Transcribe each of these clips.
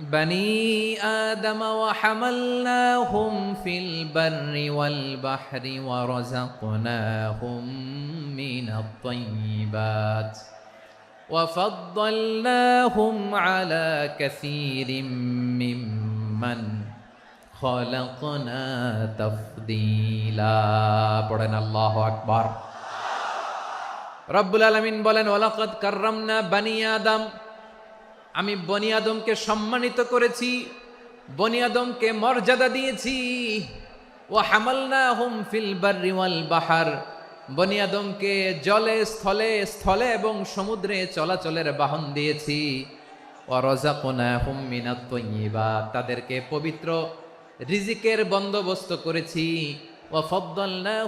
بني آدم وحملناهم في البر والبحر ورزقناهم من الطيبات وفضلناهم على كثير ممن خلقنا تفضيلا পড়েন আল্লাহু আকবার রব্বুল আলামিন বলেন ওয়ালাকাদ কাররামনা বানি আদম আমি বনি আদমকে সম্মানিত করেছি, বনি আদমকে মর্যাদা দিয়েছি। ও হামালনা হুম ফিল বাররি ওয়াল বাহার। বনি আদমকে জলে, স্থলে স্থলে এবং সমুদ্রে চলাচলের বাহন দিয়েছি। হুম তাদেরকে পবিত্র রিজিকের বন্দোবস্ত করেছি।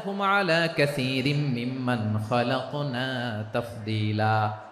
হুম আলা কাসীরিম মিম্মান খালাকনা তাফদীলা।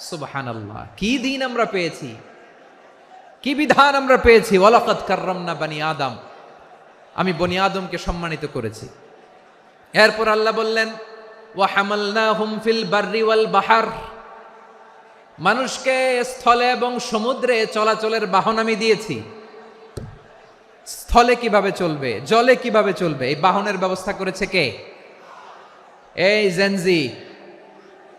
সুবহানাল্লাহ। কি দিন আমরা পেয়েছি? কি বিধান আমরা পেয়েছি? ওয়ালাকাদ কাররামনা বানি আদম। আমি বনি আদমকে সম্মানিত করেছি। এরপর আল্লাহ বললেন, ওয়া হামালনাহুম ফিল বাররি বাহার। মানুষকে স্থলে এবং সমুদ্রে চলাচলের বাহন আমি দিয়েছি। স্থলে কীভাবে চলবে? জলে কীভাবে চলবে? এই বাহনের ব্যবস্থা করেছে কে? এই জেনজি